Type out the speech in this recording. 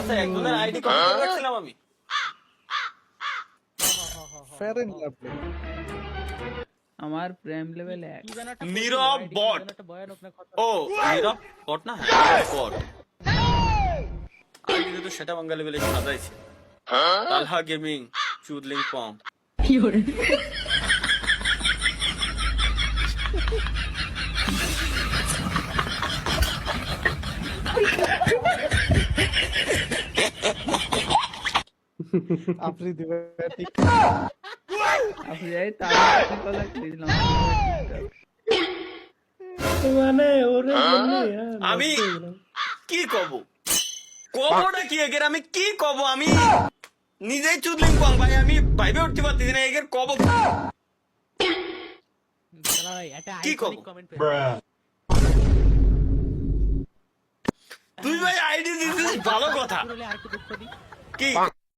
আছে একজনের ID copy করে রাখছিলাম আমি। ফেয়ার এন্ড লাভলি আমার প্রেম লেভেল এক। কি নীরব বট। কি। ও নীরব বট না হ্যাঁ বট। আইডি তো সেটা বাঙ্গা লেভেলে সাজাইছে। তালহা গেমিং চুদলিং পম আপনি দিবেন ঠিক। আপনি যাই তার কথা দিলাম মানে ওরে আমি কি কব? কবটা কি এগের? আমি কি কব? আমি নিজেই চুদলিং পম ভাই আমি ভাইবে উঠতে পারতেছি না এগের কব? কি? শালা ভাই, একটা কি iconic করব? তুই ভাই আইডি দিছিস ভালো কথা। কি?